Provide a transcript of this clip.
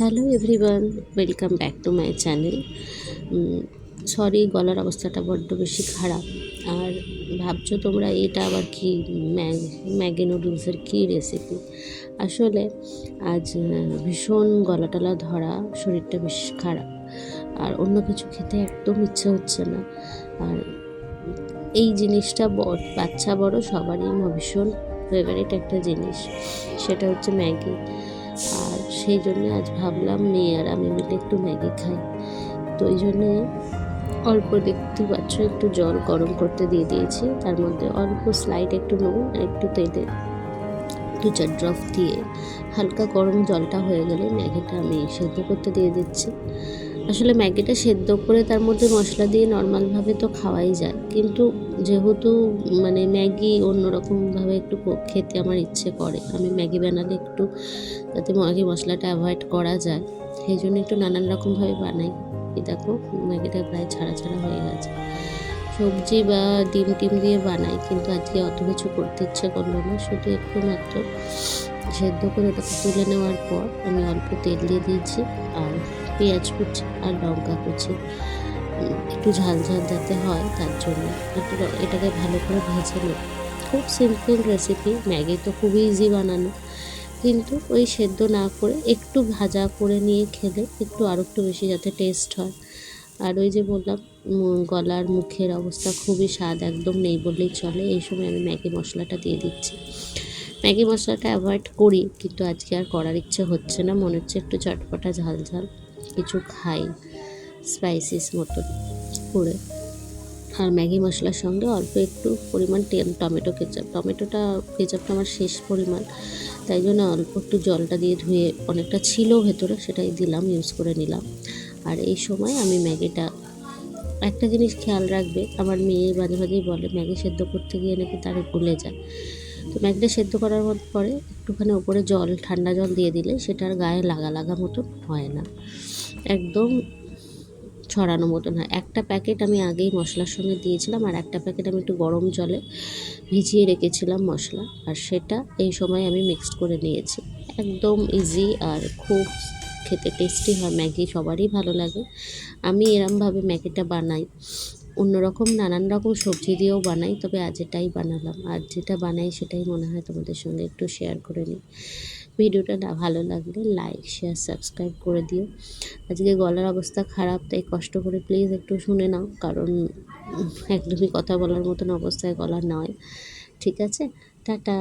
Hello everyone, welcome back to my channel. Sorry, গলার অবস্থাটা বড্ড বেশি খারাপ। আর ভাবছ তোমরা এটা আবার কি ম্যাগি নুডলসের কী রেসিপি আসলে আজ ভীষণ গলা টলা ধরা, শরীরটা বেশ খারাপ। আর অন্য কিছু খেতে একদম ইচ্ছে হচ্ছে না। আর এই জিনিসটা বাচ্চা বড় সবারই ভীষণ ফেভারিট একটা জিনিস, সেটা হচ্ছে ম্যাগি। আর সেই জন্য আজ ভাবলাম মেয়ে আর আমি মিলে একটু ম্যাগি খাই। তো এই জন্য অল্প দেখতে পাচ্ছ, একটু জল গরম করতে দিয়ে দিয়েছি। তার মধ্যে অল্প স্লাইড একটু নুন আর একটু তেলে দু চার ড্রপ দিয়ে হালকা গরম জলটা হয়ে গেলে ম্যাগিটা আমি সেদ্ধ করতে দিয়ে দিচ্ছি। আসলে ম্যাগিটা সেদ্ধ করে তার মধ্যে মশলা দিয়ে নর্মালভাবে তো খাওয়াই যায়। কিন্তু যেহেতু মানে ম্যাগি অন্যরকমভাবে একটু খেতে আমার ইচ্ছে করে, আমি ম্যাগি বানালে একটু যাতে ম্যাগি মশলাটা অ্যাভয়েড করা যায়। সেই জন্য একটু নানান রকমভাবে বানাই। এই দেখো, ম্যাগিটা প্রায় ছাড়া ছাড়া হয়ে গেছে। সবজি বা ডিম টিম দিয়ে বানাই, কিন্তু আজকে অত কিছু করতে ইচ্ছে করল না। শুধু একটু মাত্র সেদ্ধ করে ওটাকে তুলে নেওয়ার পর আমি অল্প তেল দিয়ে দিয়েছি। আর পেঁয়াজ কুচি আর লঙ্কা কুচি। একটু ঝাল ঝাল যাতে হয় তার জন্য। একটু এটাকে ভালো করে ভেজে নেব খুব সিম্পল রেসিপি ম্যাগি তো খুবই ইজি বানানো। কিন্তু ওই সেদ্ধ না করে একটু ভাজা করে নিয়ে খেলে একটু আরও একটু বেশি যাতে টেস্ট হয়। আর ওই যে বললাম গলার মুখের অবস্থা খুবই স্বাদ একদম নেই বললেই চলে। এই সময় আমি ম্যাগি মশলাটা দিয়ে দিচ্ছি। ম্যাগি মশলাটা অ্যাভয়েড করি, কিন্তু আজকে আর করার ইচ্ছে হচ্ছে না। মনে হচ্ছে একটু চটপটা ঝাল ঝাল। কিছু খাই স্পাইসিস মতন করে। আর ম্যাগি মশলার সঙ্গে অল্প একটু পরিমাণ তেল টমেটো কেচাপ টমেটোটা কেচাপটা আমার শেষ পরিমাণ। তাই জন্য অল্প একটু জলটা দিয়ে ধুয়ে অনেকটা ছিল ভেতরে, সেটাই দিলাম ইউজ করে নিলাম। আর এই সময় আমি ম্যাগিটা, একটা জিনিস খেয়াল রাখবে, আমার মেয়ে মাঝে মাঝেই বলে, ম্যাগি সেদ্ধ করতে গিয়ে নাকি তার গলে যায়? তো ম্যাগিটা সেদ্ধ করার পরে একটুখানি ওপরে জল, ঠান্ডা জল দিয়ে দিলে সেটার গায়ে লাগা লাগা মতন হয় না। একদম ছড়ানো মতন হয়। একটা প্যাকেট আমি আগেই মশলার সঙ্গে দিয়েছিলাম আর একটা প্যাকেট আমি একটু গরম জলে ভিজিয়ে রেখেছিলাম মশলা আর সেটা এই সময় আমি মিক্সড করে নিয়েছি। একদম ইজি আর খুব খেতে টেস্টি হয়। ম্যাগি সবারই ভালো লাগে। আমি এরমভাবে ম্যাগিটা বানাই। অন্যরকম নানান রকম সবজি দিয়েও বানাই, তবে আজ এটাই বানালাম। আর যেটা বানাই সেটাই মনে হয় তোমাদের সঙ্গে একটু শেয়ার করে নিই। ভিডিওটা না ভালো লাগলে লাইক শেয়ার সাবস্ক্রাইব করে দিও। আজকে গলার অবস্থা খারাপ, তাই কষ্ট করে প্লিজ একটু শুনে নাও, কারণ একদমই কথা বলার মতন অবস্থায় গলা নয়। ঠিক আছে? টাটা।